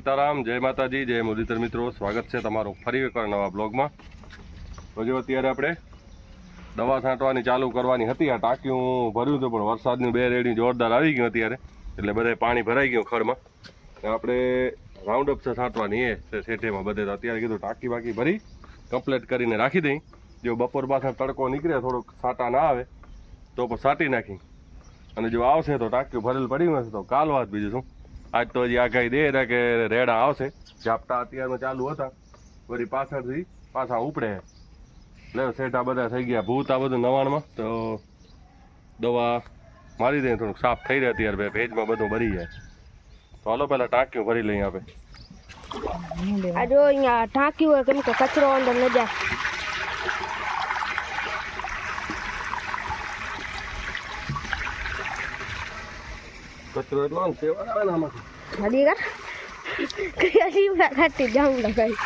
રામ સીતારામ, જય માતાજી, જય મુદિતર મિત્રો. સ્વાગત છે તમારું ફરી એકવાર નવા બ્લોગમાં. તો જો અત્યારે આપણે દવા છાંટવાની ચાલુ કરવાની હતી, આ ટાંક્યું ભર્યું હતું, પણ વરસાદની બે રેડી જોરદાર આવી ગયું અત્યારે, એટલે બધે પાણી ભરાઈ ગયું ખડમાં. આપણે રાઉન્ડ અપ છાંટવાની, એ શેઠેમાં બધે અત્યારે કીધું ટાંકી બાકી ભરી કમ્પ્લીટ કરીને રાખી દઈ. જો બપોર પાછળ તડકો નીકળે, થોડોક છાંટા ના આવે, તો પણ સાટી નાખી. અને જો આવશે તો ટાંક્યું ભરેલ પડ્યું હશે, તો કાલ વાત બીજું શું? આજ તો હજી આગાહી દે રહ્યા કે રેડા આવશે. ઝાપટા અત્યારમાં ચાલુ હતા. વળી પાછળથી પાછા ઉપડે. એટલે શેઠા બધા થઈ ગયા. ભૂત આ બધું નવાણમાં. તો દવા મારી દઈએ થોડુંક. સાફ થઈ રહ્યા અત્યારે ભેજમાં બધું ભરી જાય. તો હાલો પહેલાં ટાંક્યું ભરી લઈએ આપણે આ જો અહીંયા ટાંકી હોય, કેમ કે કચરો અંદર ન જાય. કચરો એટલો ને સેવા આવે ને આમાંથી નદી કર. કઈ લીમડા ખાતી જાઉં લગાઈ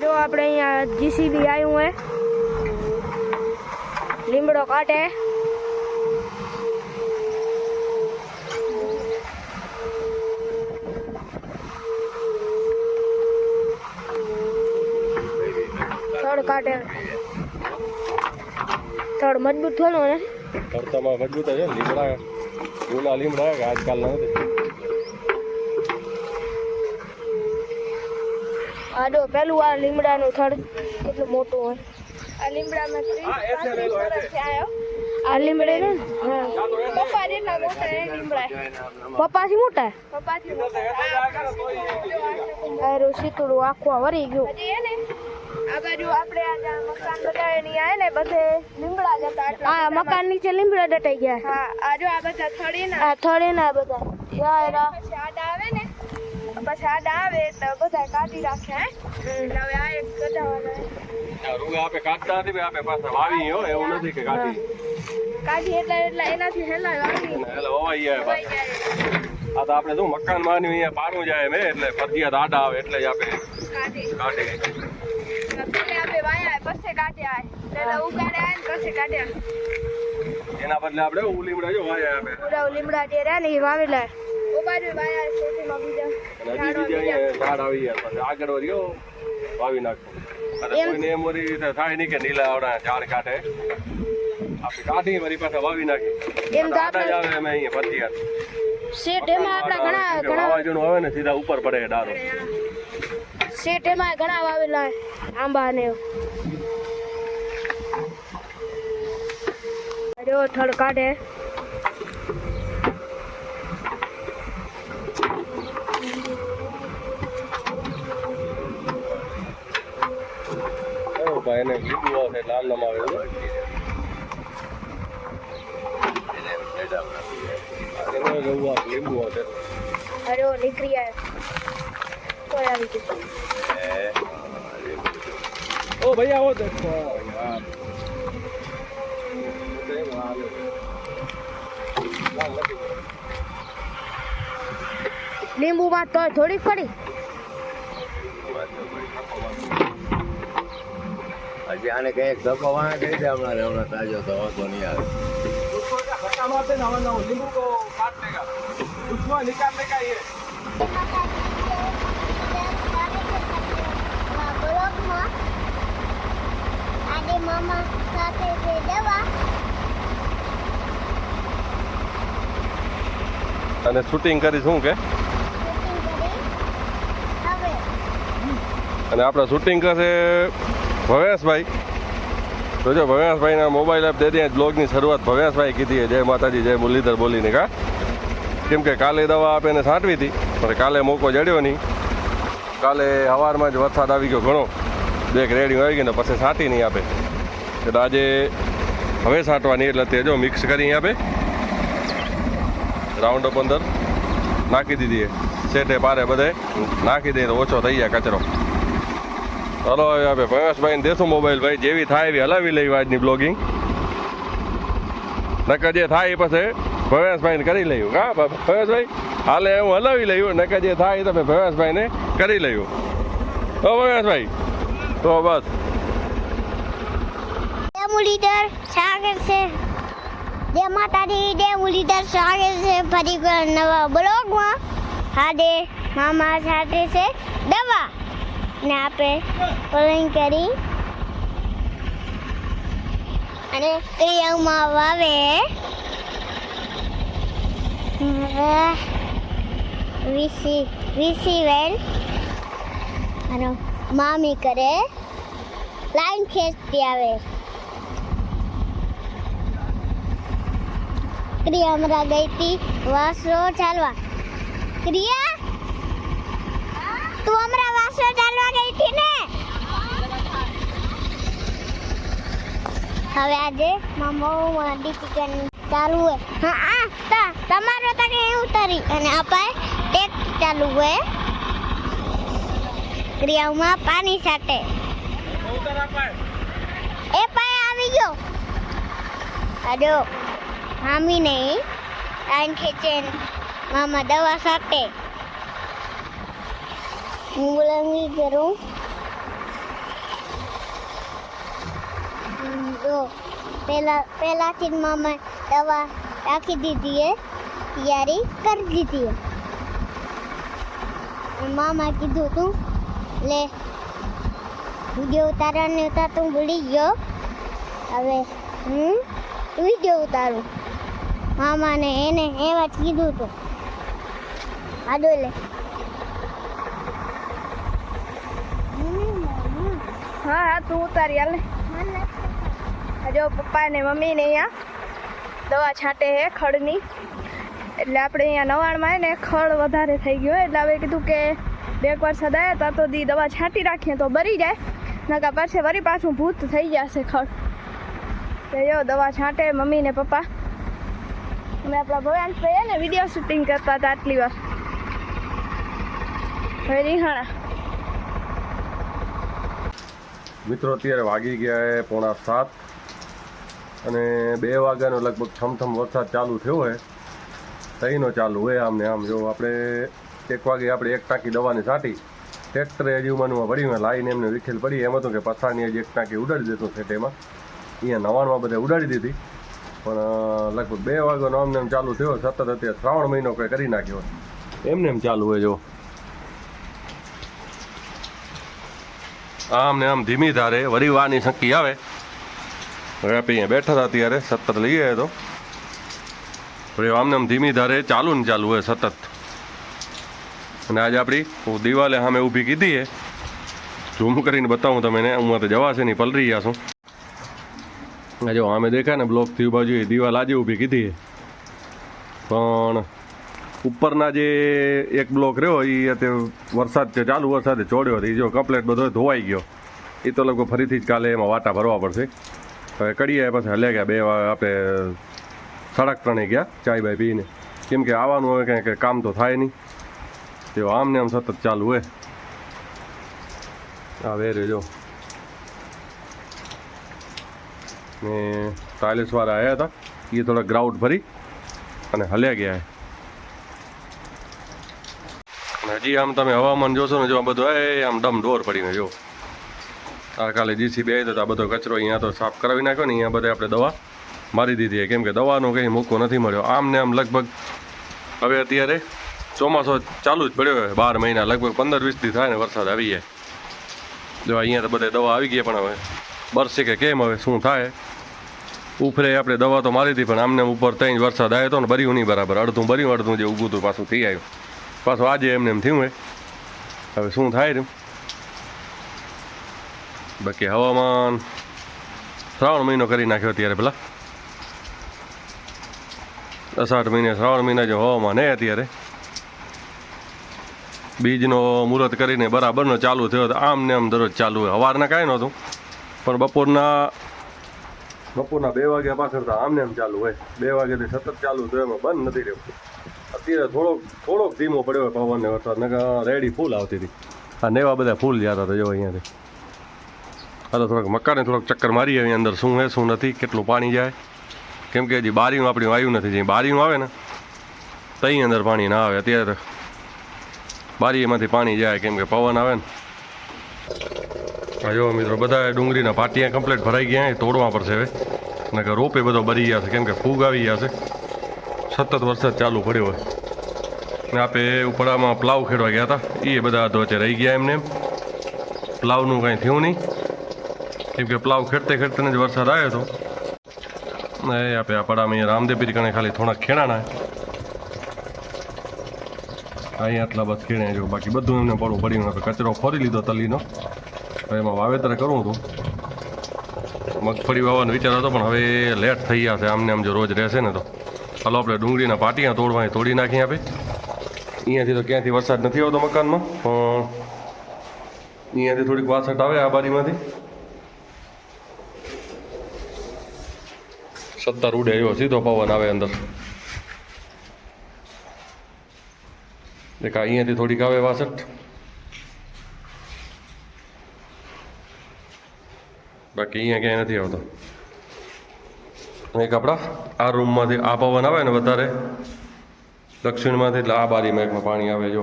જો આપણે અહીંયા જીસીબી આવ્યું હે. લીમડો કાઢે. થડ કાઢે. થડ મજબૂત થયો ને તડકામાં મજબૂત છે લીમડા જૂના લીમડા આજકાલ નથી. આ પેલું આ લીમડાનું થડ કેટલું મોટું હોય. આ લીમડામાં આ લીમડે ને? હા. પપ્પા જેટલા મોટા એ લીમડા પપ્પાથી મોટા? પપ્પાથી મોટા. અરે શીતળું આખું વરી ગયું. આ બાજુ આપણે આ મકાન બતાવે ની આ ને બધે લીમડા જતા આ મકાન નીચે લીમડા દટાઈ ગયા. હા આ જો આ બધા થડી ના. આ થડી ના બધા. યાર પછી આડા આવે ને પછી આડા આવે એટલે બધા કાઢી રાખે હે. એટલે હવે આ એક કઢાવાના રૂગા આપે કાઢતા નથી આપે પાછા વાવી હો એવું નથી કે કાઢી. કાઢી એટલે એટલે એનાથી હેલા વાવી. એટલે વવાઈ જાય પાછા. આ તો આપણે શું મકાન માન્યું અહીંયા પારું જાય મેં એટલે ફરજિયાત આડા આવે એટલે જ આપણે કાઢી. એના બદલે આપણે ઉલીમડા જો વાયા આપે. પૂરા ઉલીમડા જે રહ્યા ને એ વાવી લે ઓ બાજુ વાયા ખેતીમાં બીજા બીજા ઝાડ આવી ગયા પછી આગળ વધ્યો વાવી નાખો અને કોઈને એમ વળી થાય નહીં કે નીલા આવડા ઝાડ કાઢે. આપણે કાઢી મારી પાસે વાવી નાખી. એમ તો જ આપણે આવે અમે અહીંયા ફરજિયાત શેઠ એમાં આપણા ઘણા ઘણા વાવાઝોડું આવે ને સીધા ઉપર પડે ડારો શેઠ એમાં ઘણા વાવેલા. આંબા ને એવું. થળ કાઢે ભાઈ આવશે લાલ નમ લીંબુ આવશે અરે નીકળી આવે કોઈ આવી ગયું ઓ ભાઈ वो देखो લીંબુ માં તો થોડીક પડી હજી આને કઈ ધક્કો વાળા કરી દે હમણાં હમણાં તાજો તો વાંધો નહીં આવે અને શૂટિંગ કરી શું કે? અને આપણે શૂટિંગ કરશે ભવેશભાઈ. તો જો ભવેશભાઈના મોબાઈલ એપ દે દે બ્લોગની શરૂઆત ભવેશભાઈ કીધી જય માતાજી જય મુરલીધર બોલીને કા? કેમ કે કાલે દવા આપે એને છાંટવી હતી પણ કાલે મોકો જડ્યો નહીં. કાલે સવારમાં જ વરસાદ આવી ગયો ઘણો. બેગ રેડી આવી ગઈ ને, પછી છાંટી નહીં આપે. એટલે આજે હવે સાટવાની એટલે તે જો મિક્સ કરી આપે. રાઉન્ડ અપ અંદર નાખી દીધી સેટે પારે બધે નાખી દઈએ ઓછો થઈ જાય કચરો. હલો હવે ભવેશભાઈને દેશું મોબાઈલ ભાઈ, જેવી થાય એવી હલાવી લઈ આજની બ્લોગિંગ નકર જે થાય એ પછી ભવેશભાઈને કરી લઈ હા ભવેશભાઈ હાલે હું હલાવી લઈ નકર જે થાય તમે ભવેશભાઈને કરી લયું તો ભવેશભાઈ તો બસ મુરલીધર સ્વાગત છે જે માતાજી જય મુરલીધર સ્વાગત છે ફરી નવા બ્લોગમાં હાડે મામા સાથે છે દવા ને આપણે પલંગ કરી અને ક્રિયામાં વાવે વીસી વીસી વેલ અને મામી કરે, લાઈન ખેંચતી આવે. ક્રિયા હમણાં ગઈ હતી વાસરો ચાલવા. ક્રિયા? તું હમણાં વાસરો ચાલવા ગઈ હતી ને? હવે આજે મામા ડિસિઝન ચાલુ હોય. હા આ તમારો તને ઉતારી. અને આપણે ટેક ચાલુ હોય. ક્રિયાઓમાં પાણી સાથે એ પાય આવી ગયો આજો મામી નહીં ટાઈમ ખેંચે ને મામા દવા સાથે હું બોલાવી કરું હમ, જો પહેલા પહેલાથી જ મામા દવા રાખી દીધી હે તૈયારી કરી દીધી હે અને મામા કીધું તું લે. વીડિયો ઉતાર તું ભૂલી ગયો. હવે હું વીડિયો ઉતારું. મામાને એને એ જ કીધું તું. આડો લે. હા હા, તું ઉતારી હાલ જો પપ્પા ને મમ્મી ને અહીંયા દવા છાંટે હે ખડની. એટલે આપણે અહીંયા નવાણમાં ને ખડ વધારે થઈ ગયો એટલે હવે કીધું કે બે એક વાર સદાય તા તો દી દવા છાંટી રાખીએ તો બરી જાય. નકા પાછે વરી પાછું ભૂત થઈ જશે ખડ તો જો દવા છાંટે મમ્મી ને પપ્પા. અમે આપણા ભવ્યાંશભાઈ હે ને વીડિયો શૂટિંગ કરતા હતા આટલી વાર. હવે રીહાણા. મિત્રો, અત્યારે વાગી ગયા છે પોણા સાત અને બે વાગ્યાનો લગભગ થમથમ વરસાદ ચાલુ થયો હોય તઈનો ચાલુ હોય આમને આમ. જો આપણે એક વાગે આપણે એક ટાંકી દવાની છાંટી, ટ્રેક્ટરે હજી ઉમાનમાં પડ્યું લાઈને એમને વિખેલ પડી. એમ હતું કે પથારની હજી એક ટાંકી ઉડાડી દેતો છે તેમાં. અહીંયા નવાણમાં બધે ઉડાડી દીધી. પણ લગભગ બે વાગ્યાનો આમને એમ ચાલુ થયો. સતત અત્યારે શ્રાવણ મહિનો કંઈ કરી નાખ્યો. એમને એમ ચાલુ હોય જો. આમ ને આમ ધીમી ધારે વરી વાની શંકી આવે. હવે આપણે અહીંયા બેઠા હતા અત્યારે, સતત લઈએ તો. હવે આમને આમ ધીમી ધારે ચાલુ ને ચાલુ હોય સતત. અને આજે આપણી હું દિવાલે સામે ઊભી કીધી છે. ઝૂમ કરીને બતાવું તમને હું તો જવાશે નહીં પલરી ગયા છું. આ જો આમે દેખાય ને બ્લોકથી બાજુ એ દિવાલ આજે ઊભી કીધી છે. પણ ઉપરના જે એક બ્લોક રહ્યો એ અત્યારે વરસાદ છે ચાલુ, વરસાદે ચોડ્યો એ જો કમ્પ્લેટ બધો ધોવાઈ ગયો. એ તો લગભગ ફરીથી જ કાલે એમાં વાટા ભરવા પડશે. હવે કડીએ પછી હલ્યા ગયા, બે આપણે સડક ત્રણે ગયા, ચાય બાય પીને. કેમ કે આવવાનું હવે કંઈ કામ તો થાય નહીં. તે આમ ને આમ સતત ચાલુ હોય. આ વેરે જો. ને ટાઇલ્સવાળા આવ્યા હતા. એ થોડા ગ્રાઉન્ડ ભરી અને હલ્યા ગયા હજી આમ તમે હવામાન જોશો ને જો આ બધું, એ આમ ડમ ડોર પડીને જો. આ કાલે જીસીબી આવી તો આ બધો કચરો અહીંયા તો સાફ કરાવી નાખ્યો ને, અહીંયા બધે આપણે દવા મારી દીધી કેમ કે દવાનો કંઈ મૂકો નથી મળ્યો. આમ ને આમ લગભગ હવે અત્યારે ચોમાસો ચાલુ જ પડ્યો બાર મહિના, લગભગ પંદર, વીસ દી થાય ને વરસાદ આવી જાય. જો અહીંયા તો બધે દવા આવી ગઈ પણ હવે બરસે કે કેમ, હવે શું થાય? ઉફરે આપણે દવા તો મારી હતી, પણ આમને ઉપર જ વરસાદ આવ્યો હતો ને ભર્યું નહીં બરાબર. અડધું ભર્યું અડધું જે ઊભું હતું, પાછું થઈ આવ્યું. પાછું આજે એમને એમ થયું હોય. હવે શું થાય રહ્યું બાકી હવામાન શ્રાવણ મહિનો કરી નાખ્યો અત્યારે પેલા અષાઢ મહિને શ્રાવણ મહિના જો હવામાન હે અત્યારે. બીજનો મુહૂર્ત કરીને બરાબરનો ચાલુ થયો તો આમ ને આમ દરરોજ ચાલુ હોય. સવારના કાંઈ નહોતું પણ બપોરના બપોરના બે વાગ્યા પાછળ તો આમને આમ ચાલુ હોય. બે વાગ્યાથી સતત ચાલુ થયો, એમાં બંધ નથી રહેવું અત્યારે થોડોક થોડોક ધીમો પડ્યો હોય પવન ને વરસાદ રેડી ફૂલ આવતી હતી. આ નેવા બધા ફૂલ જતા હતા, જો અહીંયાથી. તો થોડાક મકાને થોડોક ચક્કર મારી આવી અંદર શું હે, શું નથી, કેટલું પાણી જાય. કેમ કે હજી બારીનું આપણી વાયુ નથી, જે બારીનું આવે ને, તઈ અંદર પાણી ના આવે. અત્યારે બારીમાંથી પાણી જાય, કેમ કે પવન આવે ને. જો મિત્રો બધા ડુંગળીના પાટિયા કમ્પ્લીટ ભરાઈ ગયા તોડવા પડશે હવે. નકર રોપે બધો ભરી ગયા છે, કેમ કે ફૂગ આવી ગયા છે. સતત વરસાદ ચાલુ પડ્યો હોય. ને આપે ઉપડામાં પ્લાવ ખેડવા ગયા હતા. એ બધા વચ્ચે રહી ગયા એમને એમ. પ્લાવનું કાંઈ થયું નહીં. કેમ કે પ્લાવ ખેડતે ખેડતે જ વરસાદ આવ્યો હતો. ને એ આપે આ પડામાં રામદેપીરી કણે ખાલી થોડાક ખેડાણા અહીંયા આટલા બસ ખેડ્યા જો. બાકી બધું એમને પડવું પડ્યું. આપણે કચરો ફરી લીધો તલીનો. એમાં વાવેતર કરવું હતું. મગફળી વાવવાનો વિચાર હતો, પણ હવે લેટ થઈ ગયા છે. આમને આમ જો રોજ રહેશે ને તો. હાલો, આપણે ડુંગળીના પાટિયા તોડવા તોડી નાખીએ આપે. અહીંયાથી તો ક્યાંથી વરસાદ નથી આવતો મકાનમાં, પણ અહીંયાથી થોડીક વાસટ આવે આ બારીમાંથી. સત્તર ઉડે એવો સીધો પવન આવે અંદર. આ અહીંયાથી થોડીક આવે વાસટ બાકી અહીંયા ક્યાંય નથી આવતો. એક આપણા, આ રૂમમાંથી આ પવન આવે ને વધારે, દક્ષિણમાંથી એટલે આ બારીમાં એકમાં પાણી આવે, જો.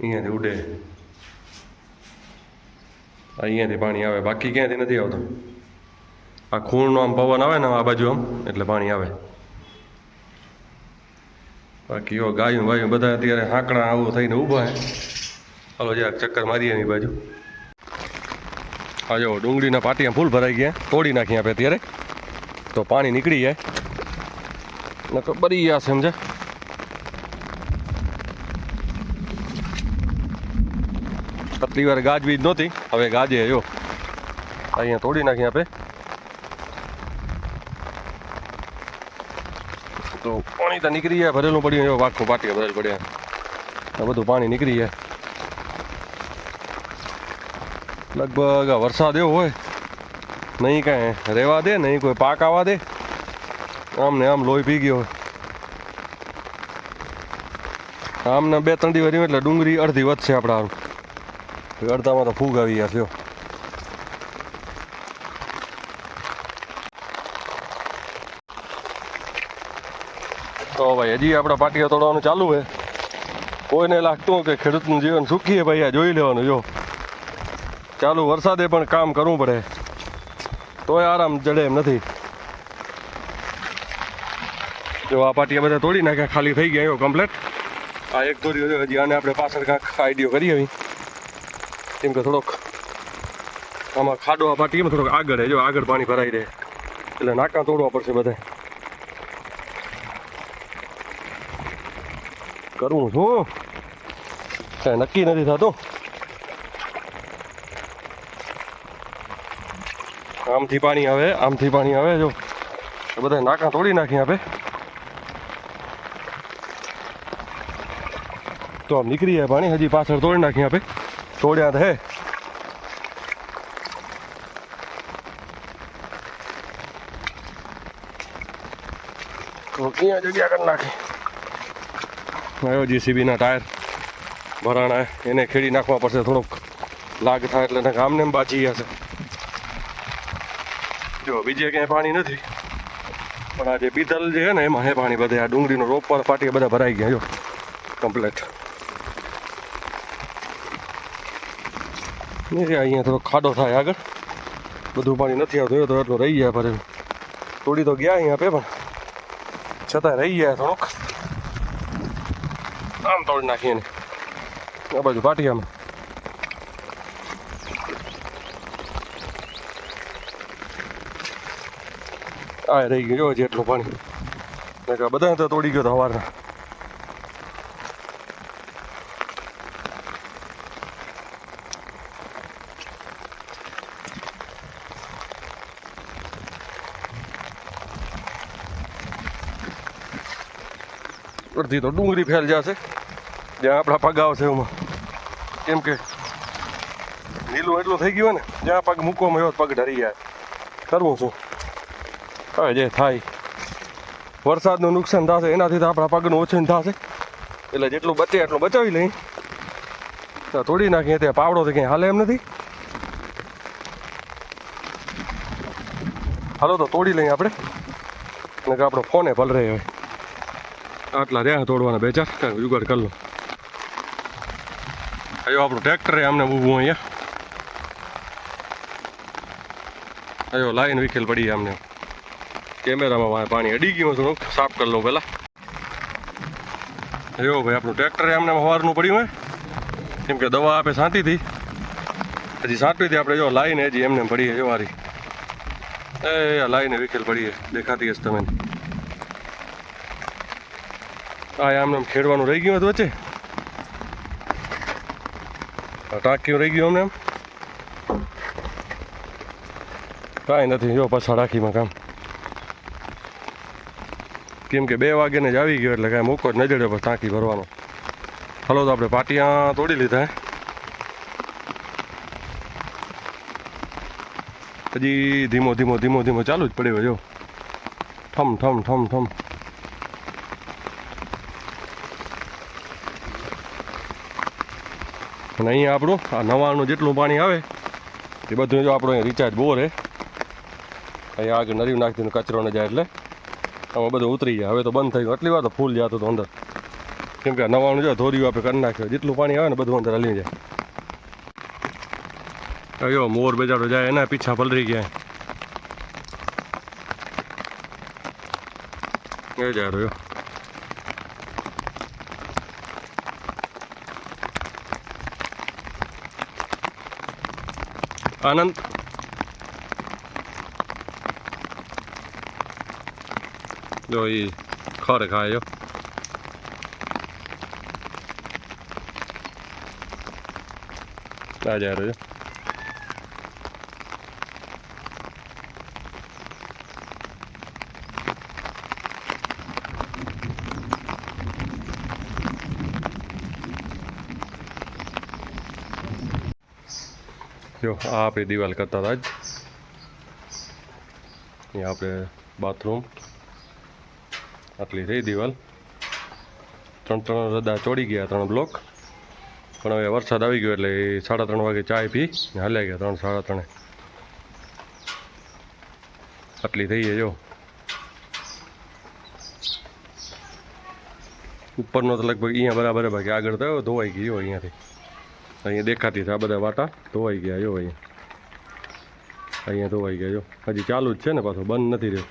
અહીંયાથી ઉડે. અહીંયાથી પાણી આવે. બાકી ક્યાંથી નથી આવતું. આ ખૂણનો આમ પવન આવે ને આ બાજુ આમ, એટલે પાણી આવે. બાકી ઓ ગાયું વાયું બધા અત્યારે હાંકડા આવું થઈને ઊભા છે હાલો જરાક ચક્કર મારીએ એની બાજુ. જો ડુંગળીના પાટિયા ફૂલ ભરાઈ ગયા. તોડી નાખી આપણે અત્યારે. તો પાણી નીકળી જાય. નકર બરી ગયા સમજે આટલી વાર ગાજવીજ નહોતી. હવે ગાજે જો. અહીંયા તોડી નાખી આપણે તો પાણી તો નીકળી જાય, ભરેલું પડ્યું એવો આખું પાટી ભરેલ પડ્યા. આ બધું પાણી નીકળી જાય. લગભગ વરસાદ એવો હોય, નહીં કાંઈ રહેવા દે, નહીં કોઈ પાક આવવા દે, આમ ને આમ લોહી પી ગયો આમને બે ત્રણ દિવસ રહ્યું એટલે ડુંગળી અડધી વધશે આપણા હારું. અડધામાં તો ફૂગ આવી ગયા થયો. હજી આપણા પાટિયા તોડવાનું ચાલુ છે. કોઈને લાગતું કે ખેડૂતનું જીવન સુખી છે ભાઈ, આ જોઈ લેવાનું, જો. ચાલુ વરસાદે પણ કામ કરવું પડે. તોય આરામ જડે એમ નથી. જો આ પાટિયા બધા તોડી નાખ્યા, ખાલી થઈ ગયા કમ્પ્લેટ આ એક હતો હજી આને આપણે પાછળ કાંઈક આઈડિયો કરી આવી. કેમ કે થોડોક આમાં ખાડો આ પાટીમાં થોડોક આગળ જો આગળ પાણી ભરાઈ રહે. એટલે નાકા તોડવા પડશે બધે કરવું શું કાંઈ નક્કી નથી થતું. આમથી પાણી આવે, આમથી પાણી આવે, જો. બધા નાકા તોડી નાખી આપે. તો આમ નીકળી જાય પાણી, હજી પાછળ તોડી નાખી આપે. તોડ્યા તો હે. તો ક્યાં જગ્યા કરી નાખી? આવ્યો જીસીબીના ટાયર. ભરાણા એને ખેડી નાખવા પડશે થોડોક. લાગ થાય એટલે ગામને એમ બાજી જશે જો, બીજે ક્યાંય પાણી નથી. પણ આ જે બીતલ જે છે ને, એમાં હે પાણી બધે. આ ડુંગળીનો રોપ પર ફાટી બધા ભરાઈ ગયા, જો. કમ્પ્લેટ અહીંયા થોડો ખાડો થાય આગળ. બધું પાણી નથી આવતું તો એટલું રહી ગયા ભરેલું તોડી તો ગયા અહીંયા પે, પણ છતાં રહી ગયા થોડોક. આમ તોડી નાખીએ આ બાજુ પાટિયામાં આ રહી ગયું જેટલું પાણી બધા તોડી ગયો તો સવારના અડધી તો ડુંગળી ફેલ જશે. જ્યાં આપણા પગ આવશે એમાં. કેમ કે લીલું એટલું થઈ ગયું ને જ્યાં પગ મૂકવામાં એવો પગ ઢરી જાય. કરવું શું? હવે જે થાય. વરસાદનું નુકસાન થશે, એનાથી તો આપણા પગનું ઓછું થશે. એટલે જેટલું બચે એટલું બચાવી લઈ તો તોડી નાખીએ ત્યાં પાવડો તો ક્યાંય હાલે એમ નથી. હાલો તો તોડી લઈએ આપણે. અને આપણો ફોને રહે હવે. આટલા રહ્યા તોડવાના બે ચાર. કાંઈ જુગાડ કરી લો. આપણું ટ્રેક્ટર આમને ઊભું અહીંયા. આયો લાઈન વિખેલ પડી આમને. કેમેરામાં પાણી અડી ગયું હતું સાફ કરી લઉં પહેલાં. અયો, ભાઈ, આપણું ટ્રેક્ટર આમને સવારનું પડ્યું હે. કેમ કે દવા આપે શાંતિથી હજી સાંટવી હતી આપણે જો લાઈન હજી એમને પડીએ જો હારી એ લાઈને વિખેલ પડી દેખાતી હશે તમે. હા આમને આમ ખેડવાનું રહી ગયું હતું વચ્ચે. ટાંકીઓ રહી ગયું અમને એમ કાંઈ નથી, જો પાછા ટાંકીમાં કામ. કેમ કે બે વાગ્યાને જ આવી ગયો એટલે કાંઈ મૂકો જ નજરે પર ટાંકી ભરવાનો. હાલો, તો આપણે પાટિયા તોડી લીધા, હે? હજી ધીમો ધીમો ધીમો ધીમો ચાલુ જ પડ્યો જો. ઠમ ઠમ ઠમ ઠમ. અને અહીંયા આપણું આ નવાણું જેટલું પાણી આવે, એ બધું જો આપણો અહીંયા રિચાર્જ બોર હે અહીંયા આગળ નરી નાખી કચરો ન જાય એટલે આમાં બધું ઉતરી જાય. હવે તો બંધ થઈ ગયું. આટલી વાર તો ફૂલ જતું હતું અંદર. કેમ કે નવાણું જો ધોર્યું આપણે કરી નાખ્યો. જેટલું પાણી આવે ને બધું અંદર હલી જાય. અયો મોર બેજાડો જાય, એના પીછા પલરી ગયા. એ જાડો อันนั้นโดยข้อเด็กใครอยู่ได้ใจหรือ જો, આ આપણી દિવાલ કરતા હતા જ. અહીંયા આપણે બાથરૂમ. આટલી રહી દિવાલ. ત્રણ ત્રણ રદા ચોડી ગયા, ત્રણ બ્લોક. પણ હવે વરસાદ આવી ગયો એટલે સાડા ત્રણ વાગે ચાય પી હાલ્યા ગયા ત્રણ, સાડા ત્રણે. આટલી થઈ જો. ઉપરનો તો લગભગ અહીંયા બરાબર બાકી આગળ તો ધોવાઈ ગયો અહીંયાથી. અહીંયા દેખાતી આ બધા વાટા. ધોવાઈ ગયા, જો અહીંયા. અહીંયા ધોવાઈ ગયા, જો. હજી ચાલુ જ છે ને પાછું, બંધ નથી રહ્યો.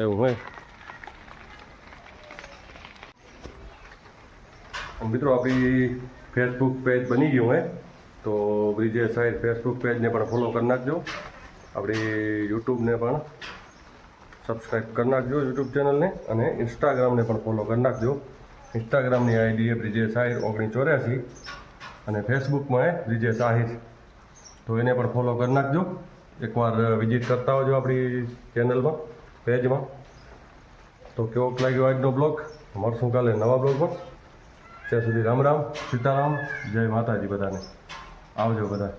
એવું હોય. મિત્રો, આપણી ફેસબુક પેજ બની ગયું હે. તો બ્રિજે સાઈડ ફેસબુક પેજને પણ ફોલો કરી નાખજો. આપણી યુટ્યુબને પણ સબસ્ક્રાઈબ કરી નાખજો યુટ્યુબ ચેનલને અને ઇન્સ્ટાગ્રામને પણ ફોલો કરી નાખજો. ઇન્સ્ટાગ્રામની આઈડી એ બ્રિજે સાહેબ ઓગણીસ ચોર્યાસી. અને ફેસબુકમાં એ વિજય સાહિર તો એને પણ ફોલો કરી નાખજો. એકવાર વિઝિટ કરતા હોજો આપણી ચેનલમાં પેજમાં તો કેવોક લાગ્યો આજનો બ્લોગ? મળશું કાલે નવા બ્લોગમાં. ત્યાં સુધી રામ રામ, સીતારામ, જય માતાજી બધાને. આવજો બધા